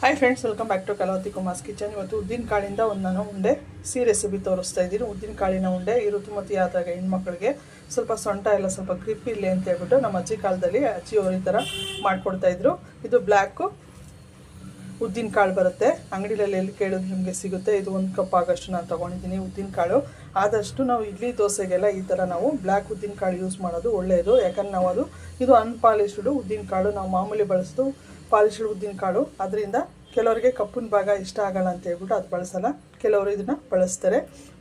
Hi friends welcome back to Kalavathi Kumar's kitchen ಇವತ್ತು ಉದ್ದಿನ ಕಾಳಿಂದ ಒಂದು ನಾನು ಉಂಡೆ ಸಿ ರೆಸಿಪಿ ತೋರಿಸ್ತಾ ಇದ್ದೀನಿ. ಉದ್ದಿನ ಕಾಳಿನ ಉಂಡೆ ಈ ಋತುಮತಿ ಆದಾಗ ಹೆಣ್ಮಕ್ಳಿಗೆ ಸ್ವಲ್ಪ ಸೊಂಟ ಎಲ್ಲ ಸ್ವಲ್ಪ ಗ್ರಿಪ್ ಇರಲಿ ಅಂತ ಹೇಳ್ಬಿಟ್ಟು ನಮ್ಮ ಅಜ್ಜಿ ಕಾಲದಲ್ಲಿ ಅಜ್ಜಿಯವರು ಈ ಥರ ಮಾಡ್ಕೊಡ್ತಾ ಇದ್ರು. ಇದು ಬ್ಲ್ಯಾಕು ಉದ್ದಿನ ಕಾಳು ಬರುತ್ತೆ. ಅಂಗಡಿಯಲ್ಲಿ ಎಲ್ಲಿ ಕೇಳೋದು ನಿಮಗೆ ಸಿಗುತ್ತೆ. ಇದು ಒಂದು ಕಪ್ ಆಗೋಷ್ಟು ನಾನು ತೊಗೊಂಡಿದ್ದೀನಿ ಉದ್ದಿನ ಕಾಳು. ಆದಷ್ಟು ನಾವು ಇಡ್ಲಿ ದೋಸೆಗೆಲ್ಲ ಈ ಥರ ನಾವು ಬ್ಲ್ಯಾಕ್ ಉದ್ದಿನ ಕಾಳು ಯೂಸ್ ಮಾಡೋದು ಒಳ್ಳೆಯದು ಯಾಕಂದ್ರೆ ನಾವು ಅದು, ಇದು ಅನ್ಪಾಲಿಶ್ಡು ಉದ್ದಿನ ಕಾಳು ನಾವು ಮಾಮೂಲಿ ಬಳಸೋದು ಪಾಲಿಶ್ಡ್ ಉದ್ದಿನ ಕಾಳು. ಅದರಿಂದ ಕೆಲವರಿಗೆ ಕಪ್ಪಿನ ಭಾಗ ಇಷ್ಟ ಆಗಲ್ಲ ಅಂತ ಹೇಳ್ಬಿಟ್ಟು ಅದು ಬಳಸಲ್ಲ. ಕೆಲವರು ಇದನ್ನು ಬಳಸ್ತಾರೆ.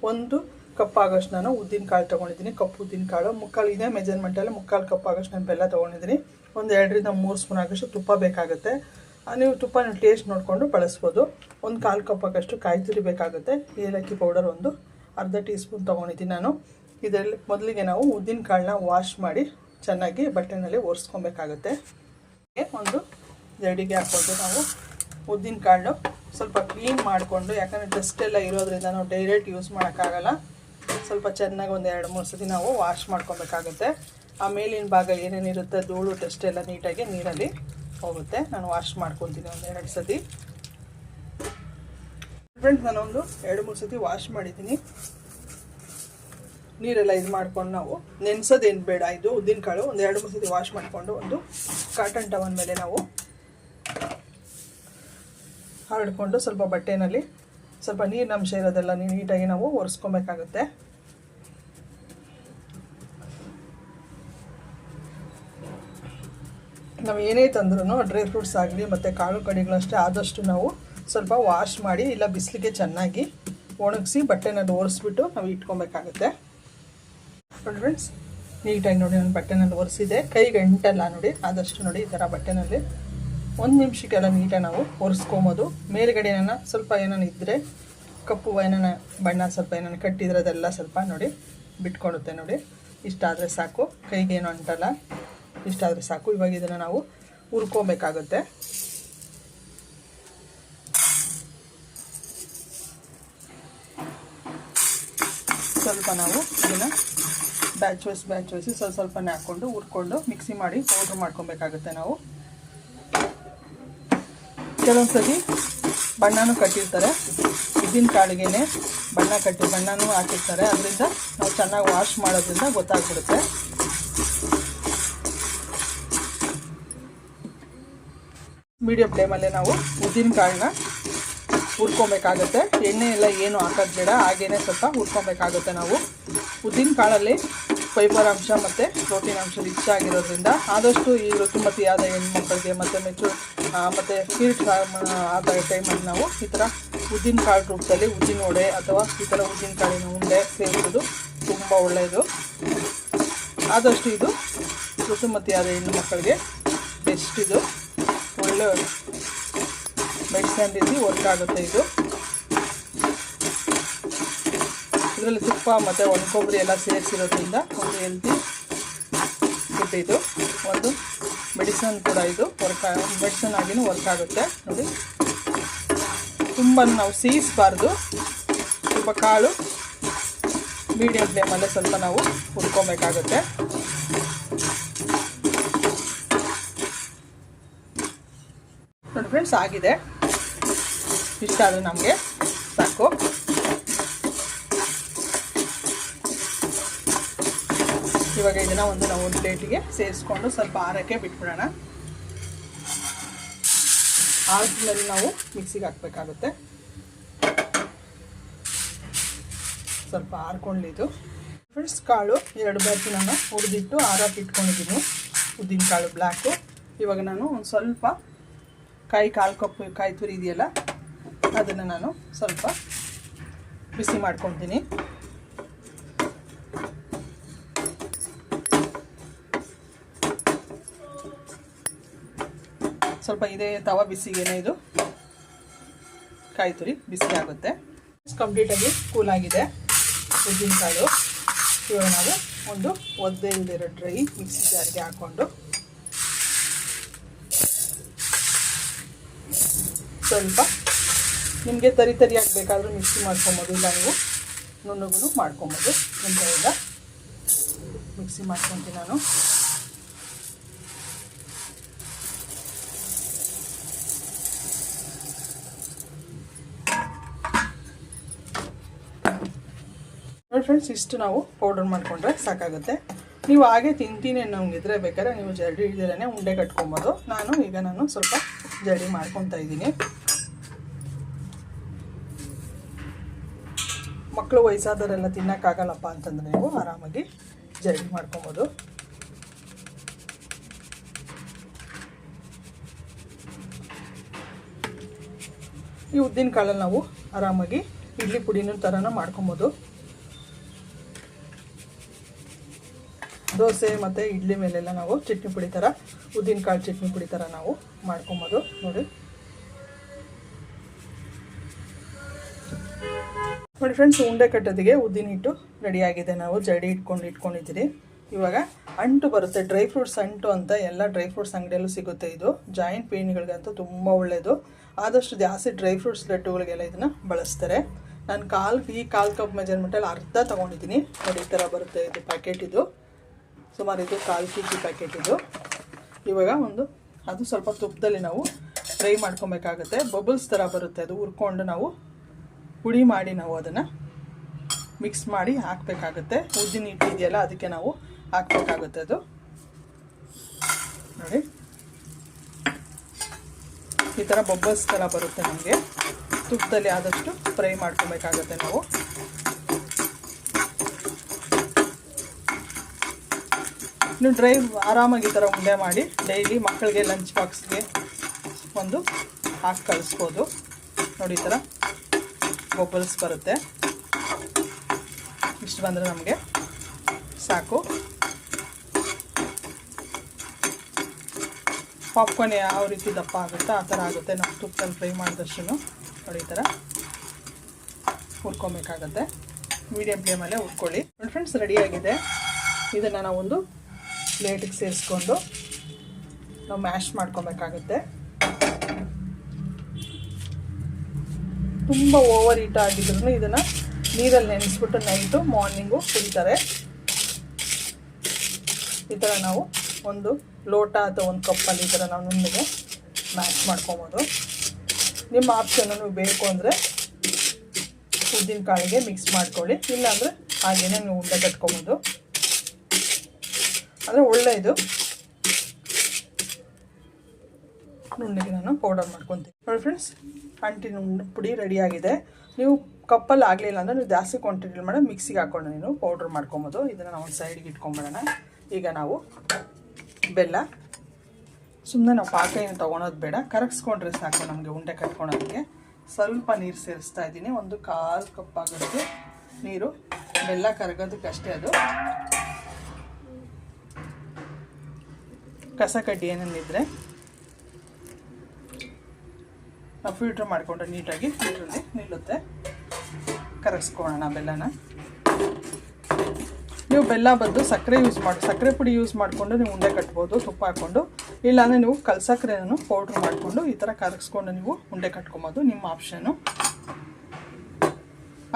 ಒಂದು ಕಪ್ ಆಗೋಷ್ಟು ನಾನು ಉದ್ದಿನ ಕಾಳು ತೊಗೊಂಡಿದ್ದೀನಿ. ಕಪ್ಪು ಉದ್ದಿನ ಕಾಳು. ಮುಕ್ಕಾಲು ಇದೇ. ಮೆಜರ್ಮೆಂಟಲ್ಲಿ ಮುಕ್ಕಾಲು ಕಪ್ ಆಗೋಷ್ಟು ನಾನು ಬೆಲ್ಲ ತೊಗೊಂಡಿದ್ದೀನಿ. ಒಂದು ಎರಡರಿಂದ ಮೂರು ಸ್ಪೂನ್ ಆಗೋಷ್ಟು ತುಪ್ಪ ಬೇಕಾಗುತ್ತೆ. ನೀವು ತುಪ್ಪ ನೀವು ಟೇಸ್ಟ್ ನೋಡಿಕೊಂಡು ಬಳಸ್ಬೋದು. ಒಂದು ಕಾಲು ಕಪ್ ಆಗೋಷ್ಟು ಕಾಯಿ ತುರಿ ಬೇಕಾಗುತ್ತೆ. ಏಲಕ್ಕಿ ಪೌಡರ್ ಒಂದು, ಅರ್ಧ ಟೀ ಸ್ಪೂನ್ ತೊಗೊಂಡಿದ್ದೀನಿ ನಾನು. ಇದರಲ್ಲಿ ಮೊದಲಿಗೆ ನಾವು ಉದ್ದಿನ ಕಾಳನ್ನ ವಾಶ್ ಮಾಡಿ ಚೆನ್ನಾಗಿ ಬಟ್ಟೆನಲ್ಲಿ ಒರೆಸ್ಕೊಬೇಕಾಗುತ್ತೆ. ಒಂದು ಜಡಿಗೆ ಹಾಕ್ಕೊಂಡು ನಾವು ಉದ್ದಿನ ಕಾಳು ಸ್ವಲ್ಪ ಕ್ಲೀನ್ ಮಾಡಿಕೊಂಡು, ಯಾಕಂದರೆ ಡಸ್ಟ್ ಎಲ್ಲ ಇರೋದ್ರಿಂದ ನಾವು ಡೈರೆಕ್ಟ್ ಯೂಸ್ ಮಾಡೋಕ್ಕಾಗಲ್ಲ ಸ್ವಲ್ಪ ಚೆನ್ನಾಗಿ ಒಂದು ಎರಡು, ಮೂರು ಸತಿ ನಾವು ವಾಶ್ ಮಾಡ್ಕೊಬೇಕಾಗುತ್ತೆ. ಆ ಮೇಲಿನ ಭಾಗ ಏನೇನಿರುತ್ತೆ ಧೂಳು ಡಸ್ಟ್ ಎಲ್ಲ ನೀಟಾಗಿ ನೀರಲ್ಲಿ ಹೋಗುತ್ತೆ. ನಾನು ವಾಶ್ ಮಾಡ್ಕೊತೀನಿ ಒಂದು ಎರಡು ಸತಿ. ಫ್ರೆಂಡ್ಸ್ ನಾನೊಂದು ಎರಡು, ಮೂರು ಸತಿ ವಾಶ್ ಮಾಡಿದ್ದೀನಿ. ನೀರೆಲ್ಲ ಇದು ಮಾಡ್ಕೊಂಡು ನಾವು ನೆನೆಸೋದೇನು ಬೇಡ, ಇದು ಉದ್ದಿನ ಕಾಳು. ಒಂದು ಎರಡು, ಮೂರು ಸತಿ ವಾಶ್ ಮಾಡಿಕೊಂಡು ಒಂದು ಕಾಟನ್ ಟವನ್ ಮೇಲೆ ನಾವು ಹರಡ್ಕೊಂಡು ಸ್ವಲ್ಪ ಬಟ್ಟೆನಲ್ಲಿ ಸ್ವಲ್ಪ ನೀರಿನಂಶ ಇರೋದೆಲ್ಲ ನೀಟಾಗಿ ನಾವು ಒರೆಸ್ಕೊಬೇಕಾಗುತ್ತೆ. ನಾವು ಏನೇ ತಂದ್ರೂ ಡ್ರೈ ಫ್ರೂಟ್ಸ್ ಆಗಲಿ ಮತ್ತು ಕಾಳು ಕಡಿಗಳಷ್ಟೇ ಆದಷ್ಟು ನಾವು ಸ್ವಲ್ಪ ವಾಶ್ ಮಾಡಿ ಇಲ್ಲ ಬಿಸಿಲಿಗೆ ಚೆನ್ನಾಗಿ ಒಣಗಿಸಿ ಬಟ್ಟೆನಲ್ಲಿ ಒರೆಸ್ಬಿಟ್ಟು ನಾವು ಇಟ್ಕೊಬೇಕಾಗುತ್ತೆ. ನೋಡಿ ಫ್ರೆಂಡ್ಸ್ ನೀಟಾಗಿ ನೋಡಿ, ನಾನು ಬಟ್ಟೆನಲ್ಲಿ ಒರೆಸಿದೆ. ಕೈಗೆ ಎಂಟಲ್ಲ ನೋಡಿ, ಆದಷ್ಟು ನೋಡಿ ಈ ಥರ ಬಟ್ಟೆನಲ್ಲಿ ಒಂದು ನಿಮಿಷಕ್ಕೆಲ್ಲ ನೀಟಾಗಿ ನಾವು ಒರೆಸ್ಕೊಬೋದು. ಮೇಲ್ಗಡೆ ಏನಾನ ಸ್ವಲ್ಪ ಏನಾನ ಇದ್ದರೆ ಕಪ್ಪು ಏನಾನ ಬಣ್ಣ ಸ್ವಲ್ಪ ಏನಾನ ಕಟ್ಟಿದ್ರೆ ಅದೆಲ್ಲ ಸ್ವಲ್ಪ ನೋಡಿ ಬಿಟ್ಕೊಡುತ್ತೆ ನೋಡಿ. ಇಷ್ಟಾದರೆ ಸಾಕು. ಕೈಗೆ ಏನು ಅಂಟಲ್ಲ. ಇಷ್ಟಾದರೆ ಸಾಕು. ಇವಾಗ ಇದನ್ನು ನಾವು ಹುರ್ಕೊಬೇಕಾಗುತ್ತೆ ಸ್ವಲ್ಪ ನಾವು ಇದನ್ನು ಬ್ಯಾಚ್ ವೈಸ್ ಬ್ಯಾಚ್ ವೈಸ್ ಸ್ವಲ್ಪ ಸ್ವಲ್ಪನೇ ಹಾಕ್ಕೊಂಡು ಹುರ್ಕೊಂಡು ಮಿಕ್ಸಿ ಮಾಡಿ ಪೌಡ್ರ್ ಮಾಡ್ಕೊಬೇಕಾಗುತ್ತೆ ನಾವು. ಕೆಲವೊಂದು ಸತಿ ಬಣ್ಣನೂ ಕಟ್ಟಿರ್ತಾರೆ. ಇದ್ದಿನ ಕಾಳಿಗೆನೆ ಬಣ್ಣ ಕಟ್ಟಿ, ಬಣ್ಣನೂ ಹಾಕಿರ್ತಾರೆ. ಅದರಿಂದ ನಾವು ಚೆನ್ನಾಗಿ ವಾಶ್ ಮಾಡೋದ್ರಿಂದ ಗೊತ್ತಾಗ್ಬಿಡುತ್ತೆ. ಮೀಡಿಯಂ ಫ್ಲೇಮಲ್ಲೇ ನಾವು ಉದ್ದಿನ ಕಾಳನ್ನ ಹುರ್ಕೊಬೇಕಾಗತ್ತೆ. ಎಣ್ಣೆ ಎಲ್ಲ ಏನು ಹಾಕೋದು ಬೇಡ, ಹಾಗೇನೆ ಸ್ವಲ್ಪ ಹುರ್ಕೊಬೇಕಾಗುತ್ತೆ ನಾವು. ಉದ್ದಿನ ಕಾಳಲ್ಲಿ ಫೈಬರ್ ಅಂಶ ಮತ್ತು ಪ್ರೋಟೀನ್ ಅಂಶ ಹೆಚ್ಚಾಗಿರೋದ್ರಿಂದ ಆದಷ್ಟು ಈ ಋತುಮತಿಯಾದ ಹೆಣ್ಮಕ್ಕಳಿಗೆ ಮತ್ತು ಮೆಚ್ಚು ಮತ್ತು ಫೀಲ್ಡ್ ಆದ ಟೈಮಲ್ಲಿ ನಾವು ಈ ಥರ ಉದ್ದಿನ ಕಾಳು ರೂಪದಲ್ಲಿ ಉದ್ದಿನ ಒಡೆ ಅಥವಾ ಈ ಥರ ಉದ್ದಿನ ಕಾಳಿನ ಉಂಡೆ ಸೇರಿಸೋದು ತುಂಬ ಒಳ್ಳೆಯದು. ಆದಷ್ಟು ಇದು ಋತುಮತಿಯಾದ ಹೆಣ್ಮಕ್ಕಳಿಗೆ ಬೆಸ್ಟ್ ಇದು. ಒಳ್ಳೆ ಮೆಡಿಸನ್ ರೀತಿ ವರ್ಕ್ ಆಗುತ್ತೆ ಇದು. ಇದರಲ್ಲಿ ತುಪ್ಪ ಮತ್ತು ಒಣಕೊಬ್ಬರಿ ಎಲ್ಲ ಸೇರಿಸಿರೋದ್ರಿಂದ ಒಂದು ಹೆಲ್ತಿ ಫುಡ್ ಇದು. ಒಂದು ಮೆಡಿಸನ್ ಕೂಡ ಇದು ವರ್ಕ್ ಮೆಡಿಸನ್ ಆಗಿನೂ ವರ್ಕ್ ಆಗುತ್ತೆ. ನೋಡಿ. ತುಂಬ ನಾವು ಸೀಯಿಸಬಾರ್ದು ಸ್ವಲ್ಪ ಕಾಳು ಮೀಡಿಯಂ ಫ್ಲೇಮಲ್ಲೇ ಸ್ವಲ್ಪ ನಾವು ಹುರ್ಕೊಬೇಕಾಗುತ್ತೆ. ನೋಡಿ ಫ್ರೆಂಡ್ಸ್ ಆಗಿದೆ. ಇಷ್ಟ ಅದು ನಮಗೆ ಸಾಕು. ಇವಾಗ ಇದನ್ನ ಒಂದು ನಾವು ಒಂದು ಪ್ಲೇಟಿಗೆ ಸೇರಿಸ್ಕೊಂಡು ಸ್ವಲ್ಪ ಆರಕ್ಕೆ ಬಿಟ್ಬಿಡೋಣ. ಆದ್ಮೇಲೆ ನಾವು ಮಿಕ್ಸಿಗೆ ಹಾಕಬೇಕಾಗುತ್ತೆ. ಸ್ವಲ್ಪ ಆರ್ಕೊಂಡಿದ್ದು ಫ್ರೆಂಡ್ಸ್ ಕಾಳು ಎರಡು ಬ್ಯಾಚು ನಾನು ಹುರಿದಿಟ್ಟು ಆರಾಕಿ ಇಟ್ಕೊಂಡಿದ್ದೀನಿ. ಉದ್ದಿನ ಕಾಳು ಬ್ಲ್ಯಾಕು ಇವಾಗ ನಾನು ಒಂದು ಸ್ವಲ್ಪ ಕಾಯಿ ಕಾಲು ಕಪ್ಪು, ಕಾಯಿ ತುರಿ ಇದೆಯಲ್ಲ, ಅದನ್ನು ನಾನು ಸ್ವಲ್ಪ ಬಿಸಿ ಮಾಡ್ಕೊತೀನಿ ಸ್ವಲ್ಪ ಇದೇ ತವ ಬಿಸಿಗೇನೆ ಇದು? ಕಾಯಿ ತುರಿ ಬಿಸಿ ಆಗುತ್ತೆ. ಕಂಪ್ಲೀಟಾಗಿ ಕೂಲ್ ಆಗಿದೆ. ಉದ್ದಿನಕಾಳು ಇವಾಗ ನಾವು ಒಂದು ಒದ್ದೆ ಇಲ್ದಿರೋ ಡ್ರೈ ಮಿಕ್ಸಿ ಜಾರಿಗೆ ಹಾಕ್ಕೊಂಡು ಸ್ವಲ್ಪ ನಿಮಗೆ ತರಿ ತರಿ ಬೇಕಾದರೂ ಮಿಕ್ಸಿ ಮಾಡ್ಕೊಬೋದು, ಇಲ್ಲ ನೀವು ನುಣ್ಣಗೂ ಮಾಡ್ಕೊಬೋದು. ನಿಂಬೆಯಿಂದ ಮಿಕ್ಸಿ ಮಾಡ್ಕೊತೀನಿ ನಾನು. ಫ್ರೆಂಡ್ಸ್ ಇಷ್ಟು ನಾವು ಪೌಡರ್ ಮಾಡಿಕೊಂಡ್ರೆ ಸಾಕಾಗುತ್ತೆ. ನೀವು ಹಾಗೆ ತಿಂತೀನಿ ಅನ್ನೋಂಗಿದ್ರೆ ಬೇಕಾದ್ರೆ ನೀವು ಜರಡಿ ಹಿಡಿದಿರೇ ಉಂಡೆ ಕಟ್ಕೊಬೋದು. ನಾನು ಈಗ ನಾನು ಸ್ವಲ್ಪ ಜರಡಿ ಮಾಡ್ಕೊತಾ ಇದ್ದೀನಿ. ಮಕ್ಕಳು ವಯಸ್ಸಾದವರೆಲ್ಲ ತಿನ್ನೋಕ್ಕಾಗಲ್ಲಪ್ಪ ಅಂತಂದ್ರೆ ನೀವು ಆರಾಮಾಗಿ ಜರಡಿ ಮಾಡ್ಕೊಬೋದು. ಈ ಉದ್ದಿನ ಕಾಳಲ್ಲಿ ನಾವು ಆರಾಮಾಗಿ, ಇಡ್ಲಿ ಪುಡಿನೂ ಥರನ ಮಾಡ್ಕೊಬೋದು. ದೋಸೆ ಮತ್ತು ಇಡ್ಲಿ ಮೇಲೆಲ್ಲ ನಾವು ಚಟ್ನಿ ಪುಡಿ ಥರ ಉದ್ದಿನ ಕಾಳು ಚಟ್ನಿ ಪುಡಿ ಥರ ನಾವು ಮಾಡ್ಕೊಬೋದು ನೋಡಿ. ನೋಡಿ ಫ್ರೆಂಡ್ಸ್ ಉಂಡೆ ಕಟ್ಟೋದಿಗೆ ಉದ್ದಿನ ಹಿಟ್ಟು ರೆಡಿಯಾಗಿದೆ ನಾವು ಜಡಿ ಇಟ್ಕೊಂಡು ಇಟ್ಕೊಂಡಿದ್ದೀರಿ. ಇವಾಗ ಅಂಟು ಬರುತ್ತೆ ಡ್ರೈ ಫ್ರೂಟ್ಸ್ ಅಂಟು ಅಂತ ಎಲ್ಲ ಡ್ರೈ ಫ್ರೂಟ್ಸ್ ಅಂಗಡಿಯಲ್ಲೂ ಸಿಗುತ್ತೆ ಇದು. ಜಾಯಿಂಟ್ ಪೇನ್ಗಳಿಗಂತೂ ತುಂಬ ಒಳ್ಳೆಯದು ಆದಷ್ಟು ಜಾಸ್ತಿ ಡ್ರೈ ಫ್ರೂಟ್ಸ್ ಲಡ್ಡುಗಳಿಗೆಲ್ಲ ಇದನ್ನು ಬಳಸ್ತಾರೆ. ನಾನು ಕಾಲು, ಈ ಕಾಲು ಕಪ್ ಮೆಜರ್ಮೆಂಟಲ್ಲಿ ಅರ್ಧ ತೊಗೊಂಡಿದ್ದೀನಿ. ನೋಡಿ ಈ ಥರ ಬರುತ್ತೆ ಇದು ಪ್ಯಾಕೆಟ್ ಇದು. ಸುಮಾರು ಇದು ಕಾಲು ಕೆ ಜಿ ಪ್ಯಾಕೆಟ್ ಇದು. ಇವಾಗ ಒಂದು, ಅದು ಸ್ವಲ್ಪ ತುಪ್ಪದಲ್ಲಿ ನಾವು ಫ್ರೈ ಮಾಡ್ಕೊಬೇಕಾಗತ್ತೆ. ಬಬಲ್ಸ್ ಥರ ಬರುತ್ತೆ, ಅದು ಹುರ್ಕೊಂಡು ನಾವು ಪುಡಿ ಮಾಡಿ ನಾವು ಅದನ್ನು ಮಿಕ್ಸ್ ಮಾಡಿ ಹಾಕಬೇಕಾಗುತ್ತೆ. ಉದ್ದಿನ ಹಿಟ್ಟು ಇದೆಯಲ್ಲ, ಅದಕ್ಕೆ ನಾವು ಹಾಕಬೇಕಾಗುತ್ತೆ ಅದು. ನೋಡಿ. ಈ ಥರ ಬಬ್ಬಸ್ ಥರ ಬರುತ್ತೆ ನಮಗೆ. ತುಪ್ಪದಲ್ಲಿ ಆದಷ್ಟು ಫ್ರೈ ಮಾಡ್ಕೊಬೇಕಾಗತ್ತೆ ನಾವು. ನೀವು ಡ್ರೈ ಆರಾಮಾಗಿ ಈ ಥರ ಉಂಡೆ ಮಾಡಿ ಡೈಲಿ ಮಕ್ಕಳಿಗೆ ಲಂಚ್ ಬಾಕ್ಸ್ಗೆ ಒಂದು ಹಾಕಿ ಕಳಿಸ್ಬೋದು. ನೋಡಿ ಈ ಥರ ಬಬಲ್ಸ್ ಬರುತ್ತೆ. ಇಷ್ಟು ಬಂದರೆ ನಮಗೆ ಸಾಕು. ಪಾಪ್ಕಾರ್ನ್ ಯಾವ ರೀತಿ ದಪ್ಪ ಆಗುತ್ತೋ ಆ ಥರ ಆಗುತ್ತೆ. ನಾವು ತುಪ್ಪದಲ್ಲಿ ಫ್ರೈ ಮಾಡಿದಷ್ಟು ನೋಡಿ ಈ ಥರ ಹುರ್ಕೊಬೇಕಾಗತ್ತೆ. ಮೀಡಿಯಮ್ ಫ್ಲೇಮಲ್ಲೇ ಹುರ್ಕೊಳ್ಳಿ. ಫ್ರೆಂಡ್ಸ್ ರೆಡಿಯಾಗಿದೆ ಇದನ್ನು ನಾವೊಂದು ಪ್ಲೇಟಿಗೆ ಸೇರಿಸ್ಕೊಂಡು ನಾವು ಮ್ಯಾಶ್ ಮಾಡ್ಕೊಬೇಕಾಗುತ್ತೆ. ತುಂಬ ಓವರ್ ಹೀಟ್ ಆಗಿದ್ರು ಇದನ್ನು ನೀರಲ್ಲಿ ನೆನೆಸ್ಬಿಟ್ಟು ನೈಟು ಮಾರ್ನಿಂಗು ಕುಡಿತಾರೆ. ಈ ಥರ ನಾವು ಒಂದು ಲೋಟ ಅಥವಾ ಒಂದು ಕಪ್ಪಲ್ಲಿ ಈ ಥರ ನಾವು ನುಣ್ಣಗೆ ಮ್ಯಾಶ್ ಮಾಡ್ಕೊಬೋದು. ನಿಮ್ಮ ಆಪ್ಷನ್ನು ನೀವು ಬೇಕು ಅಂದರೆ ಉದ್ದಿನ ಕಾಳಿಗೆ ಮಿಕ್ಸ್ ಮಾಡ್ಕೊಳ್ಳಿ, ಇಲ್ಲಾಂದರೆ ಹಾಗೆಯೇ ನೀವು ಉಂಡೆ ಕಟ್ಕೊಬೋದು ಅಂದರೆ ಒಳ್ಳೆಯದು ನುಣ್ಣಗೆ ನಾನು ಪೌಡರ್ ಮಾಡ್ಕೊತೀನಿ. ನೋಡಿ ಫ್ರೆಂಡ್ಸ್ ಅಂಟಿ ಉಂಡೆ ಪುಡಿ ರೆಡಿಯಾಗಿದೆ ನೀವು ಕಪ್ಪಲ್ಲಿ ಆಗಲಿಲ್ಲ ಅಂದರೆ ನೀವು ಜಾಸ್ತಿ ಕ್ವಾಂಟಿಟಿ ಮಾಡಿ ಮಿಕ್ಸಿಗೆ ಹಾಕ್ಕೊಂಡು ನೀನು ಪೌಡ್ರ್ ಮಾಡ್ಕೊಬೋದು. ಇದನ್ನು ನಾವು ಒಂದು ಸೈಡ್ಗೆ ಇಟ್ಕೊಂಬಿಡೋಣ. ಈಗ ನಾವು ಬೆಲ್ಲ. ಸುಮ್ಮನೆ ನಾವು ಪಾಕ ಏನು ತೊಗೊಳೋದು ಬೇಡ. ಕರಗಿಸ್ಕೊಂಡ್ರೆ ಸಾಕು ನಮಗೆ ಉಂಡೆ ಕಟ್ಕೊಳೋದಕ್ಕೆ ಸ್ವಲ್ಪ ನೀರು ಸೇರಿಸ್ತಾ ಇದ್ದೀನಿ. ಒಂದು ಕಾಲು ಕಪ್ ನೀರು. ಬೆಲ್ಲ ಕರಗೋದಕ್ಕೆ ಅಷ್ಟೇ ಅದು. ಕಸ ಕಡ್ಡಿ ಏನೇನಿದ್ರೆ ನಾವು ಫಿಲ್ಟ್ರ್ ಮಾಡಿಕೊಂಡ್ರೆ ನೀಟಾಗಿ ಫಿಲ್ಟ್ರಲ್ಲಿ ನಿಲ್ಲುತ್ತೆ. ಕರಗಿಸ್ಕೊಳ್ಳೋಣ ಬೆಲ್ಲನ. ನೀವು ಬೆಲ್ಲ ಬದ್ದು ಸಕ್ಕರೆ ಯೂಸ್ ಮಾಡಿ, ಸಕ್ಕರೆ ಪುಡಿ ಯೂಸ್ ಮಾಡಿಕೊಂಡು ನೀವು ಉಂಡೆ ಕಟ್ಬೋದು, ತುಪ್ಪ ಹಾಕ್ಕೊಂಡು. ಇಲ್ಲಾಂದರೆ ನೀವು ಕಲ್ಸಕ್ಕರೆಯನ್ನು ಪೌಡ್ರ್ ಮಾಡಿಕೊಂಡು ಈ ಥರ ಕರಗಿಸ್ಕೊಂಡು ನೀವು ಉಂಡೆ ಕಟ್ಕೊಬೋದು, ನಿಮ್ಮ ಆಪ್ಷನ್ನು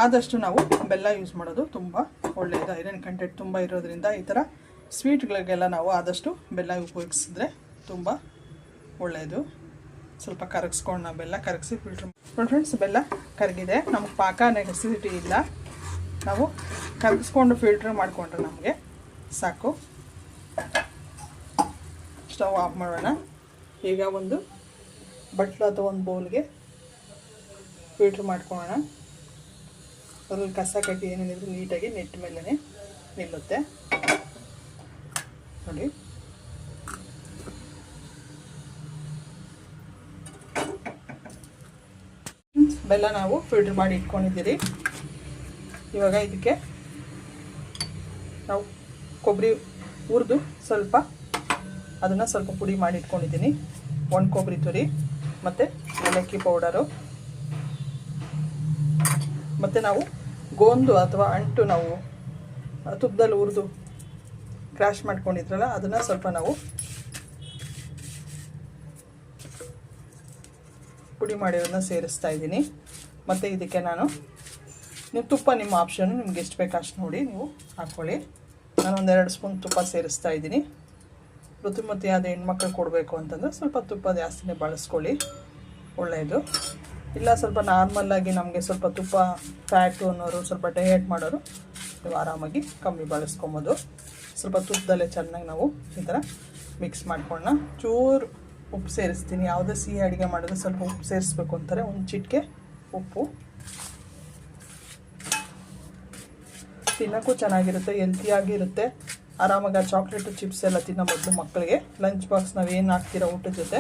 ಆದಷ್ಟು ನಾವು ಬೆಲ್ಲ ಯೂಸ್ ಮಾಡೋದು ತುಂಬ ಒಳ್ಳೆಯದು. ಐರನ್ ಕಂಟೆಂಟ್ ತುಂಬ ಇರೋದ್ರಿಂದ ಈ ಥರ ಸ್ವೀಟ್ಗಳಿಗೆಲ್ಲ ನಾವು ಆದಷ್ಟು ಬೆಲ್ಲ ಉಪಯೋಗಿಸಿದ್ರೆ ತುಂಬ ಒಳ್ಳೆಯದು ಸ್ವಲ್ಪ ಕರಗಿಸ್ಕೊಂಡು ನಾವು ಬೆಲ್ಲ ಕರಗಿಸಿ ಫಿಲ್ಟ್ರ್ ನೋಡಿ ಫ್ರೆಂಡ್ಸ್ ಬೆಲ್ಲ ಕರಗಿದೆ. ನಮಗೆ ಪಾಕ ನೆಸೆಸಿಟಿ ಇಲ್ಲ. ನಾವು ಕರಗಿಸ್ಕೊಂಡು ಫಿಲ್ಟ್ರ್ ಮಾಡಿಕೊಂಡ್ರೆ ನಮಗೆ ಸಾಕು. ಸ್ಟವ್ ಆಫ್ ಮಾಡೋಣ. ಈಗ ಒಂದು ಬಟ್ಲು ಅಥವಾ ಒಂದು ಬೌಲ್ಗೆ ಫಿಲ್ಟ್ರ್ ಮಾಡ್ಕೊಳ್ಳೋಣ. ಅದ್ರಲ್ಲಿ ಕಸ ಕಟ್ಟಿ ಏನೇನಿದ್ರು ನೀಟಾಗಿ ನೆಟ್ ಮೇಲೇ ನಿಲ್ಲುತ್ತೆ. ನೋಡಿ ಬೆಲ್ಲ ನಾವು ಫಿಲ್ಟರ್ ಮಾಡಿ ಇಟ್ಕೊಂಡಿದ್ದೀರಿ. ಇವಾಗ ಇದಕ್ಕೆ ನಾವು ಕೊಬ್ಬರಿ ಹುರಿದು ಸ್ವಲ್ಪ ಅದನ್ನು ಸ್ವಲ್ಪ ಪುಡಿ ಮಾಡಿ ಇಟ್ಕೊಂಡಿದ್ದೀನಿ. ಒಣ ಕೊಬ್ಬರಿ ತುರಿ ಮತ್ತು ಏಲಕ್ಕಿ ಪೌಡರು. ಮತ್ತು ನಾವು ಗೋಂದು ಅಥವಾ ಅಂಟು ನಾವು ತುಪ್ಪದಲ್ಲಿ ಹುರಿದು ಕ್ರಾಶ್ ಮಾಡ್ಕೊಂಡಿದ್ರಲ್ಲ, ಅದನ್ನು ಸ್ವಲ್ಪ ನಾವು ಪುಡಿ ಮಾಡಿರೋದನ್ನ ಸೇರಿಸ್ತಾ ಇದ್ದೀನಿ. ಮತ್ತು ಇದಕ್ಕೆ ನಾನು ನೀವು ತುಪ್ಪ, ನಿಮ್ಮ ಆಪ್ಷನ್ನು ನಿಮ್ಗೆ ಎಷ್ಟು ಬೇಕು ಅಷ್ಟು ನೋಡಿ ನೀವು ಹಾಕ್ಕೊಳ್ಳಿ ನಾನು ಒಂದೆರಡು ಸ್ಪೂನ್ ತುಪ್ಪ ಸೇರಿಸ್ತಾ ಇದ್ದೀನಿ. ಋತುಮತಿಯಾದ ಹೆಣ್ಮಕ್ಳು ಕೊಡಬೇಕು ಅಂತಂದರೆ ಸ್ವಲ್ಪ ತುಪ್ಪ ಜಾಸ್ತಿನೇ ಬಳಸ್ಕೊಳ್ಳಿ. ಒಳ್ಳೆಯದು ಇಲ್ಲ, ಸ್ವಲ್ಪ ನಾರ್ಮಲ್ಲಾಗಿ ನಮಗೆ ಸ್ವಲ್ಪ ತುಪ್ಪ ಫ್ಯಾಟು ಅನ್ನೋರು ಸ್ವಲ್ಪ ಡಯಟ್ ಮಾಡೋರು ನೀವು ಆರಾಮಾಗಿ ಕಮ್ಮಿ ಬಳಸ್ಕೊಬೋದು. ಸ್ವಲ್ಪ ತುಪ್ಪದಲ್ಲೇ ಚೆನ್ನಾಗಿ ನಾವು ಈ ಥರ ಮಿಕ್ಸ್ ಮಾಡ್ಕೊಳ್ಳೋಣ. ಚೂರು ಉಪ್ಪು ಸೇರಿಸ್ತೀನಿ. ಯಾವುದೇ ಸಿಹಿ ಅಡುಗೆ ಮಾಡಿದ್ರೆ ಸ್ವಲ್ಪ ಉಪ್ಪು ಸೇರಿಸ್ಬೇಕು ಅಂತಾರೆ. ಒಂದು ಚಿಟಿಕೆ ಉಪ್ಪು. ತಿನ್ನೋಕ್ಕೂ ಚೆನ್ನಾಗಿರುತ್ತೆ, ಹೆಲ್ತಿಯಾಗಿರುತ್ತೆ. ಆರಾಮಾಗಿ ಚಾಕ್ಲೇಟು ಚಿಪ್ಸ್ ಎಲ್ಲ ತಿನ್ನೋ ಬದಲು ಮಕ್ಕಳಿಗೆ ಲಂಚ್ ಬಾಕ್ಸ್ ನಾವು ಏನು ಹಾಕ್ತಿರೋ ಊಟದ ಜೊತೆ,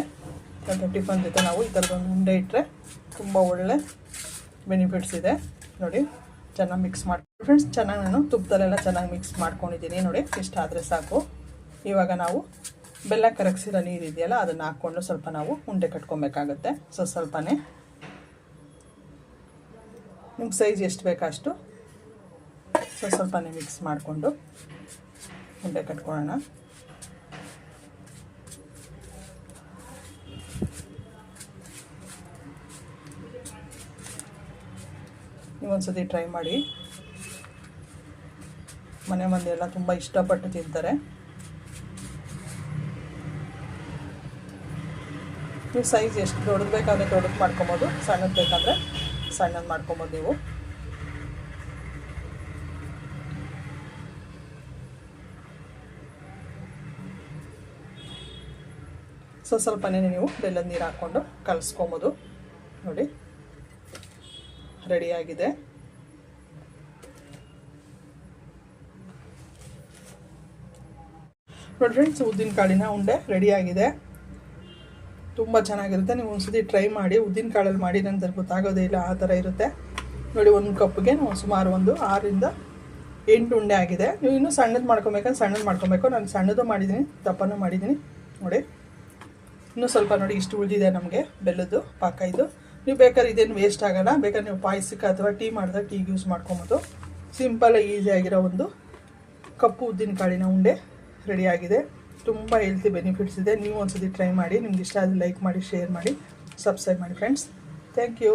ಮತ್ತು ಟಿಫನ್ ಜೊತೆ ನಾವು ಈ ಥರದೊಂದು ಉಂಡೆ ಇಟ್ಟರೆ ತುಂಬ ಒಳ್ಳೆ ಬೆನಿಫಿಟ್ಸ್ ಇದೆ. ನೋಡಿ. ಚೆನ್ನಾಗಿ ಮಿಕ್ಸ್ ಮಾಡ್ಕೊಂಡು ಫ್ರೆಂಡ್ಸ್ ಚೆನ್ನಾಗಿ ನಾನು ತುಪ್ಪದಲ್ಲೆಲ್ಲ ಚೆನ್ನಾಗಿ ಮಿಕ್ಸ್ ಮಾಡ್ಕೊಂಡಿದ್ದೀನಿ. ನೋಡಿ, ಇಷ್ಟ ಆದರೆ ಸಾಕು. ಇವಾಗ ನಾವು ಬೆಲ್ಲ ಕರಗಿಸಿರೋ ನೀರು ಇದೆಯಲ್ಲ, ಅದನ್ನು ಹಾಕ್ಕೊಂಡು ಸ್ವಲ್ಪ ನಾವು ಉಂಡೆ ಕಟ್ಕೊಬೇಕಾಗತ್ತೆ. ಸೊ ಸ್ವಲ್ಪನೇ. ನಿಮ್ಗೆ ಸೈಜ್ ಎಷ್ಟು ಬೇಕಷ್ಟು ಸೊ ಸ್ವಲ್ಪನೇ ಮಿಕ್ಸ್ ಮಾಡಿಕೊಂಡು ಉಂಡೆ ಕಟ್ಕೊಳ್ಳೋಣ. ನೀವೊಂದ್ಸತಿ ಟ್ರೈ ಮಾಡಿ. ಮನೆ ಮಂದಿ ಎಲ್ಲ ತುಂಬ ಇಷ್ಟಪಟ್ಟು ತಿಂತಾರೆ. ನೀವು ಸೈಜ್ ಎಷ್ಟು ದೊಡ್ಡದು ಬೇಕಾದರೆ ದೊಡ್ಡದು ಮಾಡ್ಕೊಬೋದು, ಸಣ್ಣದು ಬೇಕಾದರೆ ಸಣ್ಣದು ಮಾಡ್ಕೊಬೋದು ನೀವು. ಸೊ ಸ್ವಲ್ಪನೇ ನೀವು ಬೆಲ್ಲದ ನೀರು ಹಾಕ್ಕೊಂಡು ಕಲಿಸ್ಕೊಬೋದು. ನೋಡಿ. ರೆಡಿಯಾಗಿದೆ. ನೋಡಿ ಫ್ರೆಂಡ್ಸ್ ಉದ್ದಿನ ಕಾಳಿನ ಉಂಡೆ ರೆಡಿಯಾಗಿದೆ. ತುಂಬ ಚೆನ್ನಾಗಿರುತ್ತೆ. ನೀವು ಒಂದ್ಸತಿ ಟ್ರೈ ಮಾಡಿ, ಉದ್ದಿನ ಕಾಳಲ್ಲಿ ಮಾಡಿ ನಂತರ ಗೊತ್ತಾಗೋದೇ ಇಲ್ಲ ಆ ಥರ ಇರುತ್ತೆ. ನೋಡಿ ಒಂದು ಕಪ್ಗೆ ಸುಮಾರು ಒಂದು ಆರರಿಂದ ಎಂಟು ಉಂಡೆ ಆಗಿದೆ. ನೀವು ಇನ್ನೂ ಸಣ್ಣದು ಮಾಡ್ಕೊಬೇಕಂದ್ರೆ ಸಣ್ಣದು ಮಾಡ್ಕೊಬೇಕು. ನಾನು ಸಣ್ಣದು ಮಾಡಿದ್ದೀನಿ ದಪ್ಪನೂ ಮಾಡಿದ್ದೀನಿ ನೋಡಿ. ಇನ್ನೂ ಸ್ವಲ್ಪ ನೋಡಿ, ಇಷ್ಟು ಉಳಿದಿದೆ ನಮಗೆ, ಬೆಲ್ಲದ್ದು ಪಾಕ ಇದು ನೀವು ಬೇಕಾದ್ರೆ ಇದೇನು ವೇಸ್ಟ್ ಆಗೋಲ್ಲ. ಬೇಕಾದ್ರೆ ನೀವು ಪಾಯಸಕ್ಕೆ ಅಥವಾ ಟೀ ಮಾಡಿದಾಗ ಟೀಗೆ ಯೂಸ್ ಮಾಡ್ಕೊಬೋದು. ಸಿಂಪಲ್ ಆಗಿರೋ ಒಂದು ಕಪ್ಪು ಉದ್ದಿನ ಕಾಳಿನ ಉಂಡೆ ರೆಡಿಯಾಗಿದೆ ತುಂಬ ಹೆಲ್ತಿ ಬೆನಿಫಿಟ್ಸ್ ಇದೆ. ನೀವು ಒಂದ್ಸತಿ ಟ್ರೈ ಮಾಡಿ, ನಿಮ್ಗೆ ಇಷ್ಟ ಆದರೆ ಲೈಕ್ ಮಾಡಿ ಶೇರ್ ಮಾಡಿ ಸಬ್ಸ್ಕ್ರೈಬ್ ಮಾಡಿ ಫ್ರೆಂಡ್ಸ್ ಥ್ಯಾಂಕ್ ಯು